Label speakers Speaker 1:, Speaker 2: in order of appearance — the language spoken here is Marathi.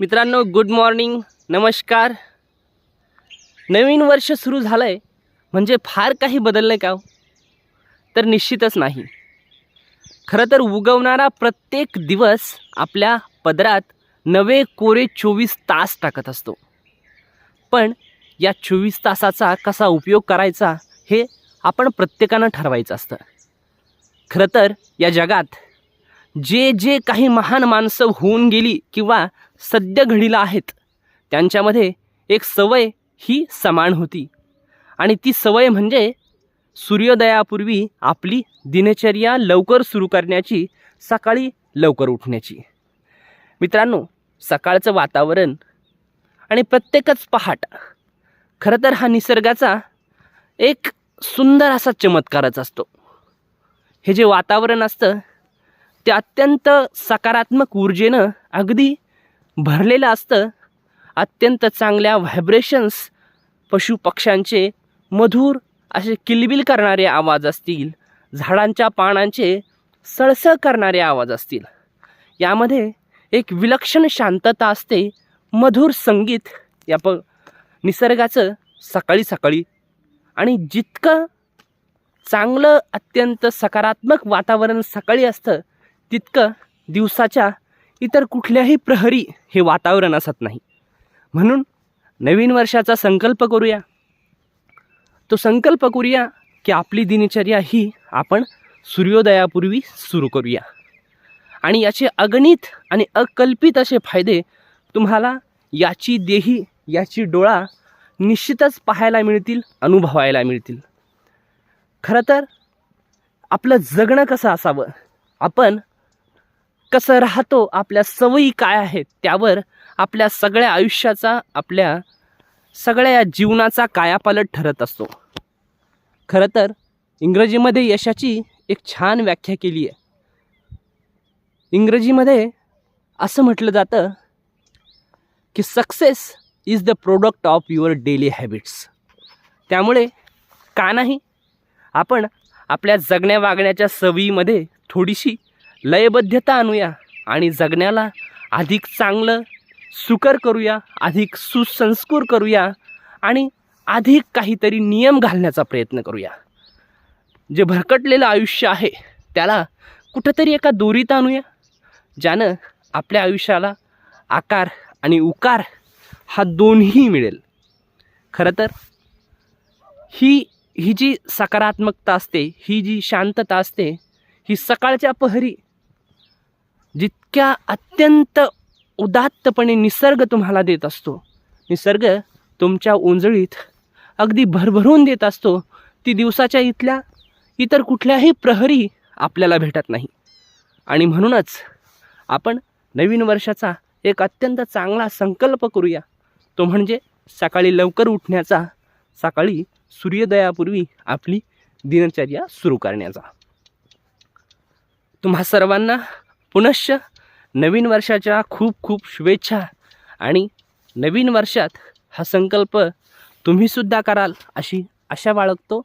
Speaker 1: मित्रांनो गुड मॉर्निंग नमस्कार. नवीन वर्ष सुरू झालं आहे म्हणजे फार काही बदललं आहे का हो? तर निश्चितच नाही. खरं तर उगवणारा प्रत्येक दिवस आपल्या पदरात नवे कोरे चोवीस तास टाकत असतो. पण या चोवीस तासाचा कसा उपयोग करायचा हे आपण प्रत्येकानं ठरवायचं असतं. खरं तर या जगात जे जे काही महान माणसं होऊन गेली किंवा सद्य घडीला आहेत त्यांच्यामध्ये एक सवय ही समान होती. आणि ती सवय म्हणजे सूर्योदयापूर्वी आपली दिनचर्या लवकर सुरू करण्याची सकाळी लवकर उठण्याची. मित्रांनो सकाळचं वातावरण आणि प्रत्येकच पहाट खरं तर हा निसर्गाचा एक सुंदर असा चमत्कारच असतो. हे जे वातावरण असतं ते अत्यंत सकारात्मक ऊर्जेनं अगदी भरलेलं असतं. अत्यंत चांगल्या व्हायब्रेशन्स पशुपक्ष्यांचे मधुर असे किलबिल करणारे आवाज असतील. झाडांच्या पानांचे सळसळ करणारे आवाज असतील. यामध्ये एक विलक्षण शांतता असते. मधुर संगीत या प निसर्गाचं सकाळी सकाळी आणि जितकं चांगलं अत्यंत सकारात्मक वातावरण सकाळी असतं तितकं दिवसाच्या इतर कुठल्याही प्रहरी हे वातावरण असत नाही. म्हणून नवीन वर्षाचा संकल्प करूया. तो संकल्प करूया की आपली दिनचर्या ही आपण सूर्योदयापूर्वी सुरू करूया. आणि याचे अगणित आणि अकल्पित असे फायदे तुम्हाला याची देही याची डोळा निश्चितच पाहायला मिळतील अनुभवायला मिळतील. खरं तर आपलं जगणं कसं असावं? आपण कसं राहतो आपल्या सवयी काय आहेत त्यावर आपल्या सगळ्या आयुष्याचा आपल्या सगळ्या या जीवनाचा कायापालट ठरत असतो. खरं तर इंग्रजीमध्ये यशाची एक छान व्याख्या केली आहे. इंग्रजीमध्ये असं म्हटलं जातं की success is the product of your daily habits त्यामुळे का नाही? आपण आपल्या जगण्या वागण्याच्या सवयीमध्ये थोडीशी लयबद्धता आणूया आणि जगण्याला अधिक चांगलं सुकर करूया अधिक सुसंस्कृर करूया आणि अधिक काहीतरी नियम घालण्याचा प्रयत्न करूया. जे भरकटलेलं आयुष्य आहे त्याला कुठंतरी एका दोरीत आणूया ज्यानं आपल्या आयुष्याला आकार आणि उकार हा दोन्ही मिळेल. खरं तर ही ही जी सकारात्मकता असते ही जी शांतता असते ही सकाळच्या पहरी जितक्या अत्यंत उदात्तपणे निसर्ग तुम्हाला देत असतो निसर्ग तुमच्या उंजळीत अगदी भरभरून देत असतो ती दिवसाच्या इथल्या इतर कुठल्याही प्रहरी आपल्याला भेटत नाही. आणि म्हणूनच आपण नवीन वर्षाचा एक अत्यंत चांगला संकल्प करूया. तो म्हणजे सकाळी लवकर उठण्याचा सकाळी सूर्योदयापूर्वी आपली दिनचर्या सुरू करण्याचा. तुम्हा सर्वांना पुनश्च नवीन वर्षाच्या खूप खूप शुभेच्छा. आणि नवीन वर्षात हा संकल्प तुम्हीसुद्धा कराल अशी आशा बाळगतो.